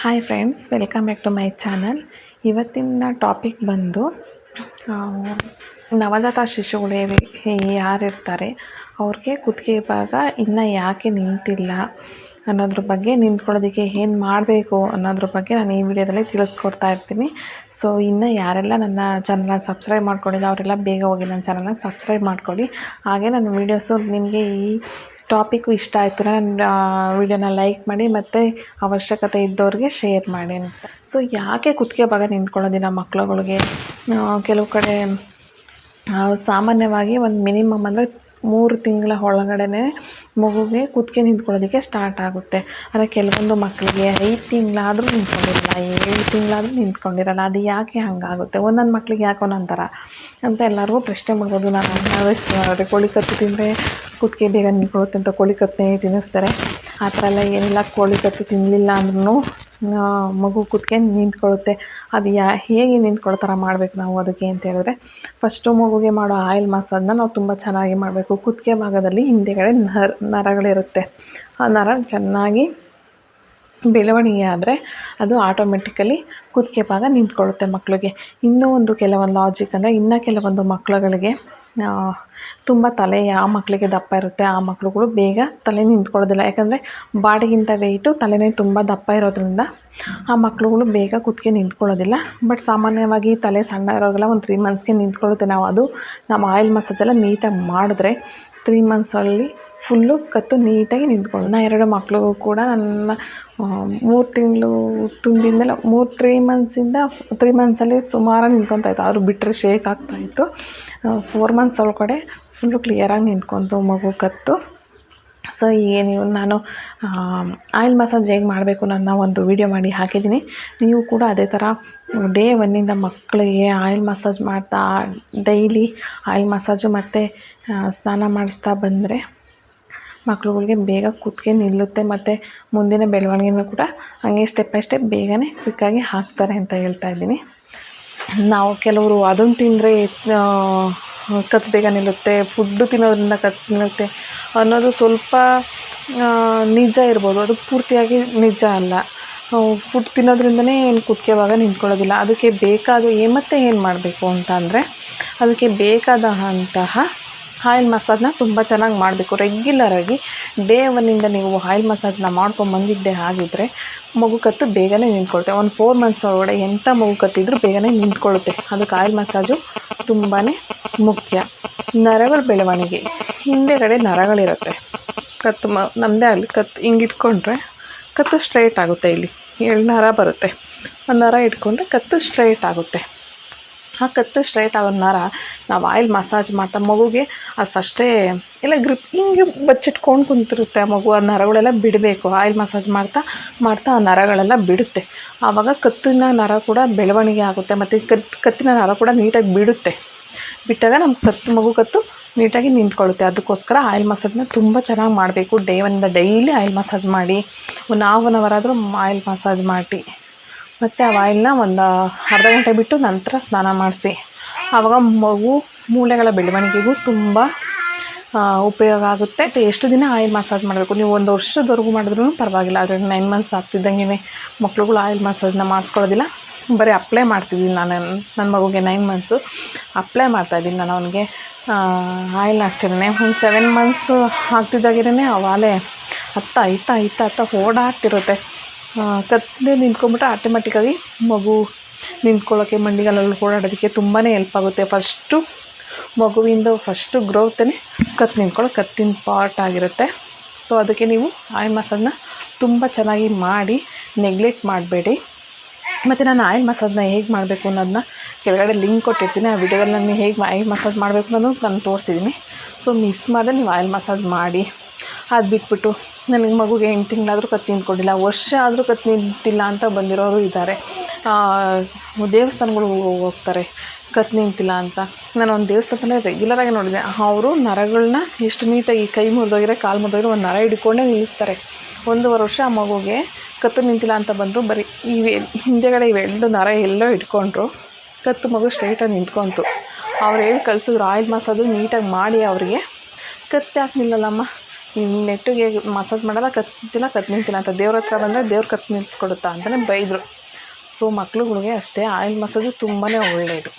Hi friends welcome back to my channel ಇವತ್ತಿನ topic ಬಂದು ನವಜಾತ ಶಿಶುಗಳು ಯಾರಿರ್ತಾರೆ? ಅವ್ರಿಗೆ ಕುತ್ತಿಗೆ ಭಾಗ ಇನ್ನೂ ಯಾಕೆ ನಿಂತಿಲ್ಲ ಅನ್ನೋದ್ರ ಬಗ್ಗೆ ನಿಂತ್ಕೊಳ್ಳೋದಕ್ಕೆ ಏನು ಮಾಡಬೇಕು ಅನ್ನೋದ್ರ ಬಗ್ಗೆ ನಾನು ಈ ವಿಡಿಯೋದಲ್ಲಿ ತಿಳಿಸ್ಕೊಡ್ತಾ ಇರ್ತೀನಿ. ಸೊ ಇನ್ನು ಯಾರೆಲ್ಲ ನನ್ನ ಚಾನಲ್ನ ಸಬ್ಸ್ಕ್ರೈಬ್ ಮಾಡ್ಕೊಂಡಿಲ್ಲ, ಅವರೆಲ್ಲ ಬೇಗ ಹೋಗಿ ನನ್ನ ಚಾನಲ್ನ ಸಬ್ಸ್ಕ್ರೈಬ್ ಮಾಡ್ಕೊಳ್ಳಿ. ಹಾಗೆ ನನ್ನ ವೀಡಿಯೋಸು ನಿಮಗೆ ಈ ಟಾಪಿಕ್ಕು ಇಷ್ಟ ಆಯಿತು ನನ್ನ ವಿಡಿಯೋನ ಲೈಕ್ ಮಾಡಿ ಮತ್ತು ಅವಶ್ಯಕತೆ ಇದ್ದವ್ರಿಗೆ ಶೇರ್ ಮಾಡಿ ಅಂತ. ಸೊ ಯಾಕೆ ಕುತ್ತಿಗೆ ಭಾಗ ನಿಂತ್ಕೊಳ್ಳೋದಿಲ್ಲ ಮಕ್ಳುಗಳಿಗೆ? ಕೆಲವು ಕಡೆ ಸಾಮಾನ್ಯವಾಗಿ ಒಂದು ಮಿನಿಮಮ್ ಅಂದರೆ ಮೂರು ತಿಂಗಳ ಒಳಗಡೆನೆ ಮಗುಗೆ ಕುತ್ತಿಗೆ ನಿಂತ್ಕೊಳ್ಳೋದಕ್ಕೆ ಸ್ಟಾರ್ಟ್ ಆಗುತ್ತೆ. ಆದರೆ ಕೆಲವೊಂದು ಮಕ್ಕಳಿಗೆ ಐದು ತಿಂಗಳಾದರೂ ನಿಂತ್ಕೊಂಡಿರಲ್ಲ, ಏಳು ತಿಂಗಳಾದರೂ ನಿಂತ್ಕೊಂಡಿರಲ್ಲ, ಅದು ಯಾಕೆ ಹಾಗಾಗುತ್ತೆ? ಒಂದೊಂದು ಮಕ್ಳಿಗೆ ಯಾಕೆ ಒಂದೊಂದು ಥರ? ಅಂತ ಎಲ್ಲರಿಗೂ ಪ್ರಶ್ನೆ ಮಾಡ್ಬೋದು ನಾನು ಅದೇ ಕೋಳಿ ಕತ್ತು ತಿಂದರೆ ಕುತ್ತಿಗೆ ಬೇಗ ನಿಂತ್ಕೊಳ್ಳುತ್ತೆ ಅಂತ ಕೋಳಿ ಕತ್ತೇ ತಿನ್ನಿಸ್ತಾರೆ. ಆ ಥರ ಎಲ್ಲ ಏನಿಲ್ಲ, ಕೋಳಿ ಕತ್ತು ತಿನ್ನಲಿಲ್ಲ ಅಂದ್ರೂ ಮಗು ಕುತ್ಕೊಂಡು ನಿಂತ್ಕೊಳ್ಳುತ್ತೆ. ಅದು ಯಾ, ಹೇಗೆ ನಿಂತ್ಕೊಳ್ಳೋ ಥರ ಮಾಡಬೇಕು ನಾವು ಅದಕ್ಕೆ ಅಂತ ಹೇಳಿದ್ರೆ ಫಸ್ಟು ಮಗುಗೆ ಮಾಡೋ ಆಯಿಲ್ ಮಸಾಜ್ನ ನಾವು ತುಂಬ ಚೆನ್ನಾಗಿ ಮಾಡಬೇಕು. ಕುತ್ತಿಗೆ ಭಾಗದಲ್ಲಿ ಹಿಂದೆಗಡೆ ನರ, ನರಗಳಿರುತ್ತೆ. ಆ ನರ ಚೆನ್ನಾಗಿ ಬೆಳವಣಿಗೆ ಆದರೆ ಅದು ಆಟೋಮೆಟಿಕಲಿ ಕುತ್ತಿಗೆ ಭಾಗ ನಿಂತ್ಕೊಳ್ಳುತ್ತೆ ಮಕ್ಕಳಿಗೆ ಇನ್ನೂ ಒಂದು ಕೆಲವೊಂದು ಲಾಜಿಕ್ ಅಂದರೆ ಇನ್ನೂ ಕೆಲವೊಂದು ಮಕ್ಕಳುಗಳಿಗೆ ತುಂಬ ತಲೆ ಯಾವ ಮಕ್ಕಳಿಗೆ ದಪ್ಪ ಇರುತ್ತೆ. ಆ ಮಕ್ಕಳುಗಳು ಬೇಗ ತಲೆ ನಿಂತ್ಕೊಳ್ಳೋದಿಲ್ಲ. ಯಾಕಂದರೆ ಬಾಡಿಗಿಂತ ವೆಯ್ಟು ತಲೆನೇ ತುಂಬ ದಪ್ಪ ಇರೋದ್ರಿಂದ ಆ ಮಕ್ಕಳುಗಳು ಬೇಗ ಕುತ್ತಿಗೆ ನಿಂತ್ಕೊಳ್ಳೋದಿಲ್ಲ. ಬಟ್ ಸಾಮಾನ್ಯವಾಗಿ ತಲೆ ಸಣ್ಣ ಇರೋಗೆಲ್ಲ ಒಂದು ತ್ರೀ ಮಂತ್ಸ್ಗೆ ನಿಂತ್ಕೊಳ್ಳುತ್ತೆ. ನಾವು ಅದು ನಮ್ಮ ಆಯಿಲ್ ಮಸಾಜೆಲ್ಲ ನೀಟಾಗಿ ಮಾಡಿದ್ರೆ ತ್ರೀ ಮಂತ್ಸಲ್ಲಿ ಫುಲ್ಲು ಕತ್ತು ನೀಟಾಗಿ ನಿಂತ್ಕೊಂಡು ನಾ ಎರಡು ಮಕ್ಕಳು ಕೂಡ ನನ್ನ ಮೂರು ತಿಂಗಳು ತುಂಬಿದ ಮೂರು ತ್ರೀ ಮಂತ್ಸಿಂದ ತ್ರೀ ಮಂತ್ಸಲ್ಲಿ ಸುಮಾರು ನಿಂತ್ಕೊತಾ ಇತ್ತು. ಆದರೂ ಬಿಟ್ಟರೆ ಶೇಕ್ ಆಗ್ತಾಯಿತ್ತು ಫೋರ್ ಮಂತ್ಸ್ ಒಳಗಡೆ ಫುಲ್ಲು ಕ್ಲಿಯರಾಗಿ ನಿಂತ್ಕೊಂತು ಮಗು ಕತ್ತು. ಸೊ ನೀವು ನಾನು ಆಯಿಲ್ ಮಸಾಜ್ ಹೇಗೆ ಮಾಡಬೇಕು ನನ್ನ ಒಂದು ವಿಡಿಯೋ ಮಾಡಿ ಹಾಕಿದ್ದೀನಿ. ನೀವು ಕೂಡ ಅದೇ ಥರ ಡೇ ಒನ್ನಿಂದ ಮಕ್ಕಳಿಗೆ ಆಯಿಲ್ ಮಸಾಜ್ ಮಾಡ್ತಾ ಡೈಲಿ ಆಯಿಲ್ ಮಸಾಜು ಮತ್ತು ಸ್ನಾನ ಮಾಡಿಸ್ತಾ ಬಂದರೆ ಮಕ್ಳುಗಳಿಗೆ ಬೇಗ ಕುತ್ತಿಗೆ ನಿಲ್ಲುತ್ತೆ ಮತ್ತು ಮುಂದಿನ ಬೆಳವಣಿಗೆನೂ ಕೂಡ ಹಂಗೆ ಸ್ಟೆಪ್ ಬೈ ಸ್ಟೆಪ್ ಬೇಗನೆ ಕ್ವಿಕ್ಕಾಗಿ ಹಾಕ್ತಾರೆ ಅಂತ ಹೇಳ್ತಾ ಇದ್ದೀನಿ. ನಾವು ಕೆಲವರು ಅದನ್ನು ತಿಂದರೆ ಕತ್ತು ಬೇಗ ನಿಲ್ಲುತ್ತೆ ಫುಡ್ಡು ತಿನ್ನೋದ್ರಿಂದ ಕತ್ತು ನಿಲ್ಲುತ್ತೆ ಅನ್ನೋದು ಸ್ವಲ್ಪ ನಿಜ ಇರ್ಬೋದು. ಅದು ಪೂರ್ತಿಯಾಗಿ ನಿಜ ಅಲ್ಲ. ಫುಡ್ ತಿನ್ನೋದ್ರಿಂದನೇ ಏನು ಕುತ್ಕೆವಾಗ ನಿಂತ್ಕೊಳ್ಳೋದಿಲ್ಲ. ಅದಕ್ಕೆ ಬೇಕಾದ ಏ ಮತ್ತೆ ಏನು ಮಾಡಬೇಕು ಅಂತ ಅಂದರೆ, ಅದಕ್ಕೆ ಬೇಕಾದಂತಹ ಆಯಿಲ್ ಮಸಾಜ್ನ ತುಂಬ ಚೆನ್ನಾಗಿ ಮಾಡಬೇಕು. ರೆಗ್ಯುಲರಾಗಿ ಡೇ ಒನ್ನಿಂದ ನೀವು ಆಯಿಲ್ ಮಸಾಜ್ನ ಮಾಡ್ಕೊಂಡು ಬಂದಿದ್ದೆ ಆಗಿದ್ದರೆ ಮಗು ಕತ್ತು ಬೇಗನೆ ನಿಂತ್ಕೊಳುತ್ತೆ ಒಂದು ಫೋರ್ ಮಂತ್ಸ್ ಒಳಗಡೆ ಎಂಥ ಮಗು ಕತ್ತಿದ್ರು ಬೇಗನೆ ನಿಂತ್ಕೊಳ್ಳುತ್ತೆ ಅದಕ್ಕೆ ಆಯಿಲ್ ಮಸಾಜು ತುಂಬಾ ಮುಖ್ಯ. ನರಗಳ ಬೆಳವಣಿಗೆ. ಹಿಂದೆಗಡೆ ನರಗಳಿರುತ್ತೆ. ಕತ್ತು ಮ ನಮ್ಮದೇ ಅಲ್ಲಿ ಕತ್ತು ಹಿಂಗೆ ಇಟ್ಕೊಂಡ್ರೆ ಕತ್ತು ಸ್ಟ್ರೈಟ್ ಆಗುತ್ತೆ ಇಲ್ಲಿ. ಏಳು ನರ ಬರುತ್ತೆ. ಆ ನರ ಇಟ್ಕೊಂಡ್ರೆ ಕತ್ತು ಸ್ಟ್ರೈಟ್ ಆಗುತ್ತೆ. ಆ ಕತ್ತು ಸ್ಟ್ರೈಟ್ ಆಗೋ ನರ ನಾವು ಆಯಿಲ್ ಮಸಾಜ್ ಮಾಡ್ತಾ ಮಗುಗೆ ಅದು ಫಸ್ಟೇ ಎಲ್ಲ ಗ್ರಿಪ್ ಹಿಂಗೆ ಬಚ್ಚಿಟ್ಕೊಂಡು ಕುಂತಿರುತ್ತೆ ಮಗು, ಆ ನರಗಳೆಲ್ಲ ಬಿಡಬೇಕು. ಆಯಿಲ್ ಮಸಾಜ್ ಮಾಡ್ತಾ ಮಾಡ್ತಾ ಆ ನರಗಳೆಲ್ಲ ಬಿಡುತ್ತೆ. ಆವಾಗ ಕತ್ತಿನ ನರ ಕೂಡ ಬೆಳವಣಿಗೆ ಆಗುತ್ತೆ ಮತ್ತು ಕತ್, ಕತ್ತಿನ ನರ ಕೂಡ ನೀಟಾಗಿ ಬಿಡುತ್ತೆ. ಬಿಟ್ಟಾಗ ನಮ್ಮ ಕತ್ತು ಮಗು ಕತ್ತು ನೀಟಾಗಿ ನಿಂತ್ಕೊಳ್ಳುತ್ತೆ. ಅದಕ್ಕೋಸ್ಕರ ಆಯಿಲ್ ಮಸಾಜ್ನ ತುಂಬ ಚೆನ್ನಾಗಿ ಮಾಡಬೇಕು. Day one daily oil massage ಮಾಡಿ, ಒಂದು ಹಾಫ್ ಆನ್ ಅವರ್ ಆದರೂ ಆಯಿಲ್ ಮಸಾಜ್ ಮಾಡಿ ಮತ್ತು ಆ ಆಯಿಲ್ನ ಒಂದು ಅರ್ಧ ಗಂಟೆ ಬಿಟ್ಟು ನಂತರ ಸ್ನಾನ ಮಾಡಿಸಿ. ಆವಾಗ ಮಗು ಮೂಳೆಗಳ ಬೆಳವಣಿಗೆಗೂ ತುಂಬ ಉಪಯೋಗ ಆಗುತ್ತೆ. ಮತ್ತು ಎಷ್ಟು ದಿನ ಆಯಿಲ್ ಮಸಾಜ್ ಮಾಡಬೇಕು? ನೀವು ಒಂದು ವರ್ಷದವರೆಗೂ ಮಾಡಿದ್ರೂ ಪರವಾಗಿಲ್ಲ. ಆದರೆ ನೈನ್ ಮಂತ್ಸ್ ಆಗ್ತಿದ್ದಂಗೆ ಮಕ್ಳುಗಳು ಆಯಿಲ್ ಮಸಾಜ್ನ ಮಾಡಿಸ್ಕೊಳ್ಳೋದಿಲ್ಲ. ಬರೀ ಅಪ್ಲೈ ಮಾಡ್ತಿದ್ದೀನಿ ನಾನು. ನನ್ನ ಮಗುಗೆ ನೈನ್ ಮಂತ್ಸು ಅಪ್ಲೈ ಮಾಡ್ತಾಯಿದ್ದೀನಿ ನಾನು ಅವನಿಗೆ. ಆಯಿಲ್ ಅಷ್ಟೇ ಒಂದು ಸೆವೆನ್ ಮಂತ್ಸು ಆಗ್ತಿದ್ದಾಗಿರೇ ಅವಾಲೆ ಹತ್ತ ಐತ ಐತ ಹತ್ತ ಓಡಾಡ್ತಿರುತ್ತೆ. ಕತ್ತೆ ನಿಂತ್ಕೊಂಡ್ಬಿಟ್ರೆ ಆಟೋಮೆಟಿಕ್ಕಾಗಿ ಮಗು ನಿಂತ್ಕೊಳ್ಳೋಕ್ಕೆ ಮಂಡಿಗಾಲಲ್ಲಿ ಓಡಾಡೋದಕ್ಕೆ ತುಂಬಾ ಹೆಲ್ಪ್ ಆಗುತ್ತೆ. ಫಸ್ಟು ಮಗುವಿಂದ ಫಸ್ಟು ಗ್ರೋತೇ ಕತ್ತು ನಿಂತ್ಕೊಳ್ಳೋ ಕತ್ತಿನ ಪಾರ್ಟ್ ಆಗಿರುತ್ತೆ. ಸೊ ಅದಕ್ಕೆ ನೀವು ಆಯಿಲ್ ಮಸಾಜನ್ನ ತುಂಬ ಚೆನ್ನಾಗಿ ಮಾಡಿ ನೆಗ್ಲೆಕ್ಟ್ ಮಾಡಬೇಡಿ. ಮತ್ತು ನಾನು ಆಯಿಲ್ ಮಸಾಜನ್ನ ಹೇಗೆ ಮಾಡಬೇಕು ಅನ್ನೋದನ್ನ ಕೆಳಗಡೆ ಲಿಂಕ್ ಕೊಟ್ಟಿರ್ತೀನಿ. ಆ ವಿಡಿಯೋದಲ್ಲಿ ನಾನು ಹೇಗೆ ಆಯಿಲ್ ಮಸಾಜ್ ಮಾಡಬೇಕು ಅನ್ನೋದು ನಾನು ತೋರಿಸಿದ್ದೀನಿ. ಸೊ ಮಿಸ್ ಮಾಡಿದ್ರೆ ನೀವು ಆಯಿಲ್ ಮಸಾಜ್ ಮಾಡಿ. ಅದು ಬಿಟ್ಬಿಟ್ಟು ನನಗೆ ಮಗುಗೆ ಎಂಟು ತಿಂಗಳಾದರೂ ಕತ್ತಿ ನಿಂತ್ಕೊಂಡಿಲ್ಲ. ವರ್ಷ ಆದರೂ ಕತ್ತಿ ನಿಂತಿಲ್ಲ ಅಂತ ಬಂದಿರೋರು ಇದ್ದಾರೆ. ದೇವಸ್ಥಾನಗಳು ಹೋಗ್ತಾರೆ. ಕತ್ತು ನಿಂತಿಲ್ಲ ಅಂತ. ನಾನು ಒಂದು ದೇವಸ್ಥಾನದಲ್ಲೇ ರೆಗ್ಯುಲರಾಗಿ ನೋಡಿದೆ. ಅವರು ನರಗಳನ್ನ ಎಷ್ಟು ನೀಟಾಗಿ ಕೈ ಮುರಿದೋಗಿರೋ ಕಾಲು ಮುರಿದೋಗಿರೋ ಒಂದು ನರ ಹಿಡ್ಕೊಂಡೇ ನಿಲ್ಲಿಸ್ತಾರೆ. ಒಂದೂವರೆ ವರ್ಷ ಆ ಮಗುಗೆ ಕತ್ತು ನಿಂತಿಲ್ಲ ಅಂತ ಬಂದರು. ಬರೀ ಇವೆ, ಹಿಂದೆಗಡೆ ಇವೆರಡು ನರ ಎಲ್ಲೋ ಇಟ್ಕೊಂಡ್ರು ಕತ್ತು ಮಗು ಸ್ಟ್ರೈಟಾಗಿ ನಿಂತ್ಕೊಂತು. ಅವ್ರು ಹೇಳಿ ಕಳಿಸಿದ್ರು, ಆಯಿಲ್ ಮಸಾಜು ನೀಟಾಗಿ ಮಾಡಿ ಅವರಿಗೆ. ಕತ್ತು ಯಾಕೆ ನಿಲ್ಲಲ್ಲಮ್ಮ? ಇನ್ನು ನೆಟ್ಟಿಗೆ ಮಸಾಜ್ ಮಾಡಲ್ಲ ಕತ್ತಿಲ್ಲ ಕತ್ ನಿಂತಿಲ್ಲ ಅಂತ ದೇವ್ರ ಹತ್ರ ಬಂದರೆ ದೇವ್ರ ಕತ್ತು ನಿಲ್ಸ್ಕೊಡುತ್ತಾ ಅಂತಲೇ ಬೈದರು. ಸೊ ಮಕ್ಳುಗಳಿಗೆ ಅಷ್ಟೇ ಆಯಿಲ್ ಮಸಾಜು ತುಂಬಾ ಒಳ್ಳೆಯದು